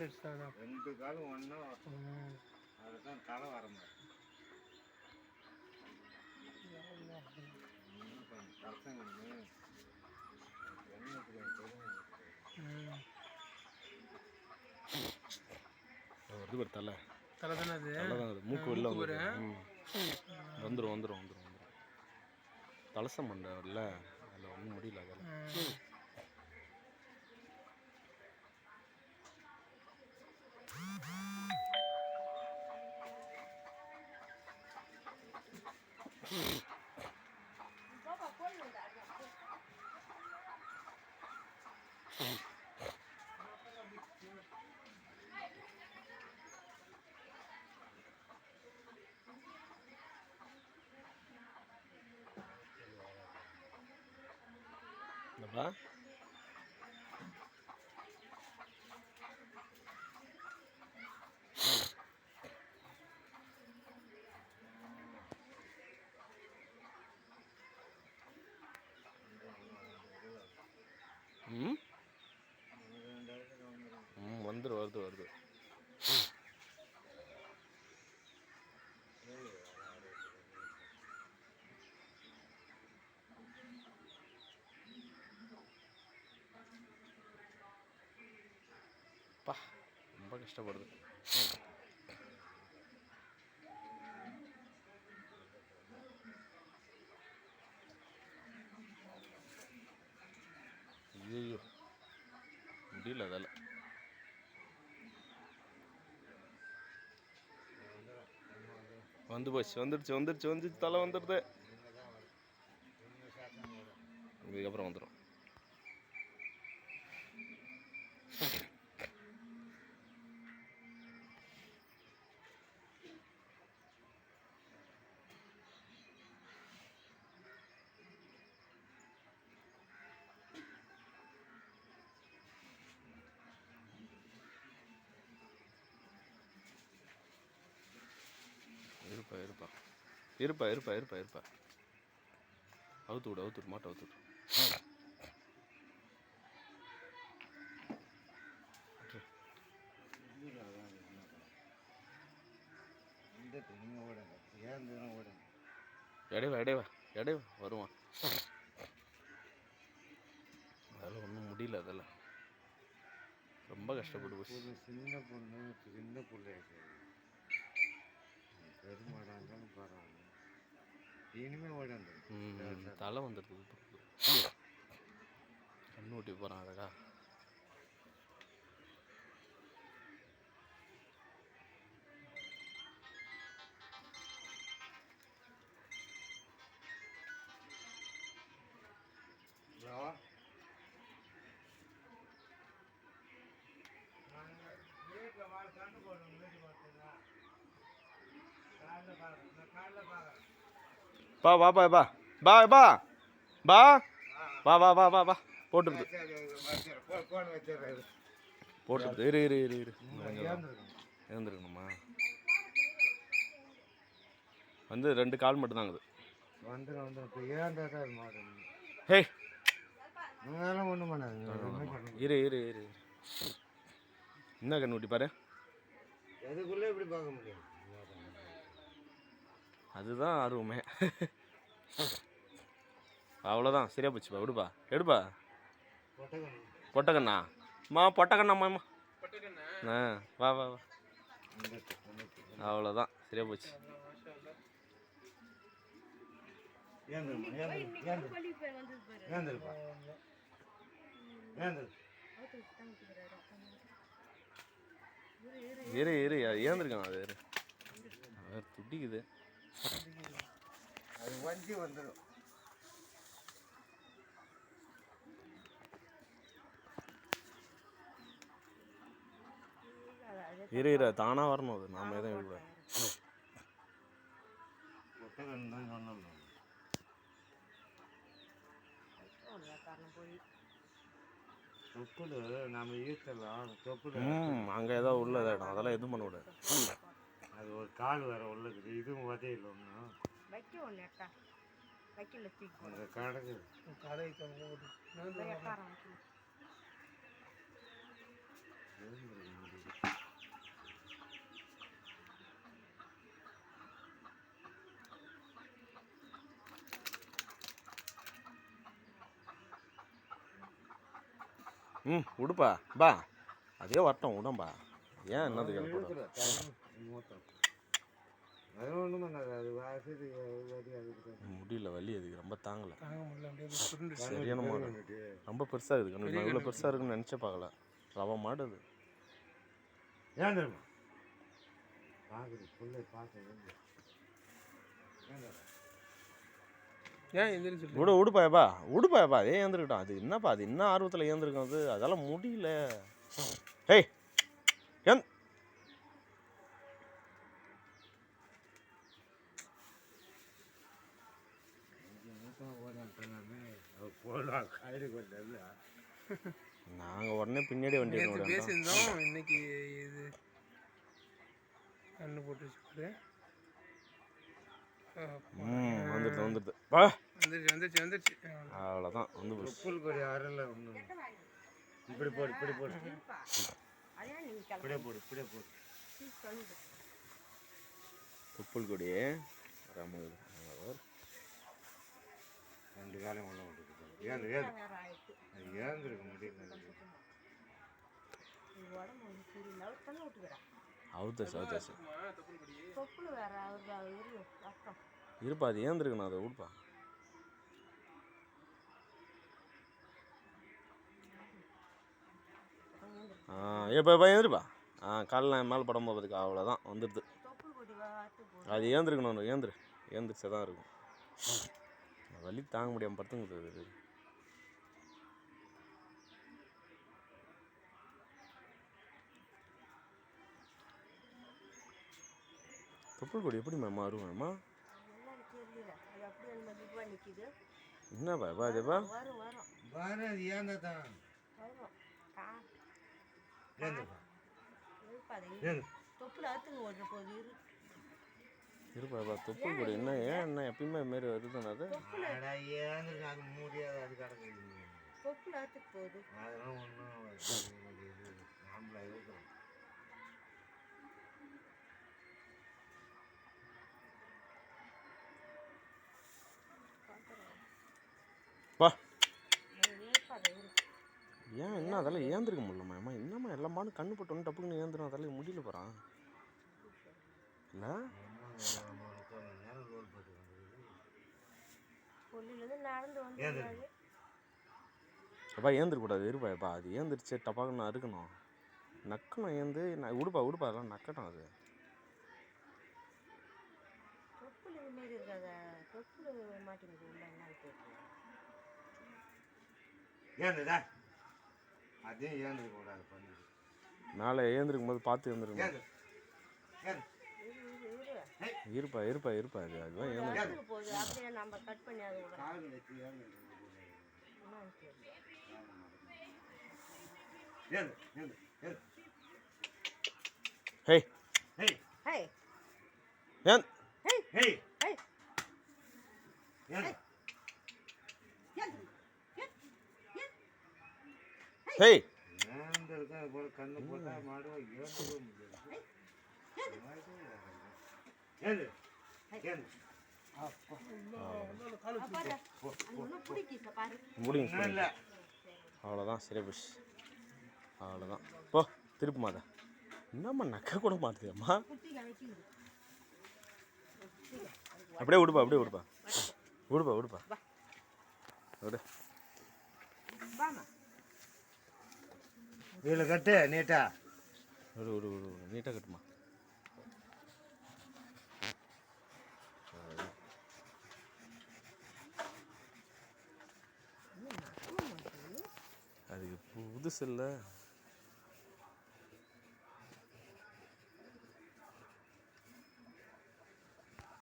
வந்துடுச்சு அதான் ரெண்டு காலும் ஒன்றா ம். அதுதான் தலை வர. வருது தலை. தலை தானே அது? தலை தான் அது மூக்கு வெளில வந்துடும் வந்துடும் வந்துடும் வந்துடும் வந்துடும் தலசம் இல்லை அதில் ஒன்றும் முடியல அதில் ஆஹா என்னப்பா ம் வந்துடும் வருது வருது பா ரொம்ப கஷ்டப்படுது. ஐயோ முடியல அதில் வந்து போச்சு வந்துடுச்சு வந்துடுச்சு வந்துடுச்சு தலை வந்துடுது இருப்பா இருப்பா இருப்பா இருப்பா. அவுத்து விடு அவுத்து விடு மாட்டை அவுத்து விடு. இந்த நீங்கள் ஏன் எடைவா எடைவா எடைவா வருவான் அதெல்லாம் ஒன்றும் முடியல அதெல்லாம். ரொம்ப கஷ்டப்பட்டு போச்சு. சின்ன பொண்ணு சின்ன பிள்ளையா பெருமாடாங்கன்னு பாருங்க. பரவாயில்ல இனிமே ஓடாந்து ம், தலை வந்துடுது கண்ணு ஊட்டி போகிறான் அழகா. வீட்டில் வாழ கண்டு போடணும் வீட்டு பார்த்தீங்களா காலையில் பார்க்குறேன் நான் காலையில் பார்க்குறேன் பா வா பா பா. பா பா. பா. வா வா வா வா வா. போட்டுருது போட்டுருது இரு இரு இரு இரு. எழுந்திருக்கணுமா? வந்து ரெண்டு கால் வந்துடும் வந்துடும் இப்போ தான் அது மாடு? ஹே. அதெல்லாம் ஒன்றும் பண்ணாதுங்க எதுவுமே பண்ண இரு இரு இரு. என்ன கண்ணு ஊட்டி பாரு? எதுக்குள்ளே இப்படி பார்க்க முடியும் அதுதான் ஆர்வமே அவ்வளோதான் சரியா போச்சுப்பா விடுப்பா. எடுப்பா. கொட்டகணும் பொட்டக்கண்ணா மா பொட்டக்கண்ணாம்மா ஆ வா வா வா. அவ்வளோதான் சரியா போச்சு. இரு இரு ஏந்திருக்கான் அது இரு. அது துடிக்குது. அது வஞ்சி வந்துடும் இரு இரு தானாக வரணும் அது. நாம எதுவும் விடக்கூடாது. தொப்புல நம்ம ஈர்த்தலாம் தொப்புல ம் அங்கே ஏதோ உள்ள இடம். அதெல்லாம் எதுவும் பண்ண விடாது அது ஒரு கால் வேற உள்ள இருக்குது இதுவும் உதையில ஒன்றும் வைக்க ஒன்று அக்கா. வைக்கல தூக்கி அந்த கடகு கதை கம்பு எக்காரம் வைக்கல எழுந்திருக்க முடியல ம் விடுப்பா பா. அதே வரட்டும் விடம்பா ஏன் என்னதுக்கு முடியல வலி அதுக்கு ரொம்ப தாங்கலை. சரியான மாடு. ரொம்ப பெருசாக இருக்குது இவ்வளோ பெருசாக இருக்குன்னு நினச்சே பார்க்கல. ரவ மாடு அது. ஏன் தெரியுமா? பார்க்குது பிள்ளை பார்க்க ஏன் எந்திரிச்சு சொல்லு விடு விடுப்பாயப்பா விடுப்பாயப்பா அதே ஏந்திருக்கட்டும். அது என்னப்பா அது என்ன ஆர்வத்தில் ஏந்திருக்கும் அது? அதெல்லாம் முடியல. ஏய் நாங்கள் உடனே பின்னாடி வண்டி நேற்று பேசியிருந்தோம். இன்னைக்கு இது கண்ணு அப்பா. ம் வந்துடுது வந்துடுது. பா வந்துருச்சு வந்துருச்சு வந்துருச்சு ஆ. அவ்வளோதான் வந்து. தொப்புள் கொடி அறல ஒன்றும் இப்படி போடு இப்படி போடு. இப்படியே போடு இப்படியே போடு. தொப்புள் கொடி. ராம ரெண்டு காலம் உள்ள ஏந்திருக்க முடியல. அவரு ரத்தம். இருப்பா அது ஏந்திருக்கணும் அதை விடுப்பா ஆ ஏப்பா இப்போ ஏந்திருப்பா? ஆ காலைல மேலே படம் போகிறதுக்கு அவ்வளோதான் வந்துடுது. அது ஏந்திருக்கணும் ஏந்திரு ஏந்திரிச்சா தான் இருக்கும். வலி தாங்க முடியாமல் படுத்துங்குது தொப்புள் கொடி எப்படி மேம் மாறுவேம்மா என்னன்னு தெரியல. அது அப்படியே அந்த மெதுவாக நிற்கிது என்னப்பா பா அதுப்பா வரும் வரும் பாரு அது ஏந்த தான் ஏந்து தொப்புள் கொடி என்ன ஏன் என்ன எப்பயுமே இது மாரி வருதுன்னு அது? அடா ஏந்திருக்க அது முடியாது அது கிடக்குது. தொப்புள் அறுத்துக்கு போகுது. அதெல்லாம் ஒன்றும் நாமளா இருக்கிறோம் பா அது இருப்பாது இரு ஏன் என்ன அதெல்லாம் ஏந்திருக்க முடியலம்மா ஏமா என்னம்மா எல்லாமான்னு மாடும் கண்ணு போட்டோன்னு டப்புக்குன்னு ஏந்திரும் அதெல்லாம் முடியல போகிறான் இல்லை? அப்பா ஏந்திரக்கூடாது இருப்பாப்பா அது ஏந்திரிச்சு டப்பாக்குன்னு அறுக்கணும். நக்கணும் ஏந்து நான் உடுப்பா உடுப்பா அதெல்லாம் நக்கட்டும் அது. ஏன் அதையும் ஏந்திருக்க கூடாது பண்ணி மேலே ஏந்திருக்கும் போது பார்த்து ஏந்திருக்கணும். ஏந்து. ஏந்து. இரு இரு இரு இருப்பா இருப்பா இருப்பா அது அதுதான் ஏந்திரு அறுத்துக்கு போகுது. அப்படியே நம்ம கட் பண்ணி அதை ஏந்து ஹேய். ஹேய். ஹே ஏன் ஹேய். ஹே ஏந்து ஹேய் ஏந்திருக்க அது போல கண்ணு போட்டா மாடுவா ஏந்திருக்க முடியாது ஏந்து ஏந்து அப்பாடா அது ஒன்றும் பிடிக்கிச்ச பாரு முடிங்க அவ்வளோதான் சரி புஷ். அவ்வளோதான் போ திருப்பு மாதா. என்னம்மா நக்க கூட மாட்டுதேம்மா அப்படியே விடுப்பா அப்படியே விடுப்பா விடுப்பா விடுப்பா விடு இதில் கட்டு நீட்டா. ஒரு ஒரு ஒரு நீட்டாக கட்டுமா? அதுக்கு புதுசு இல்லை.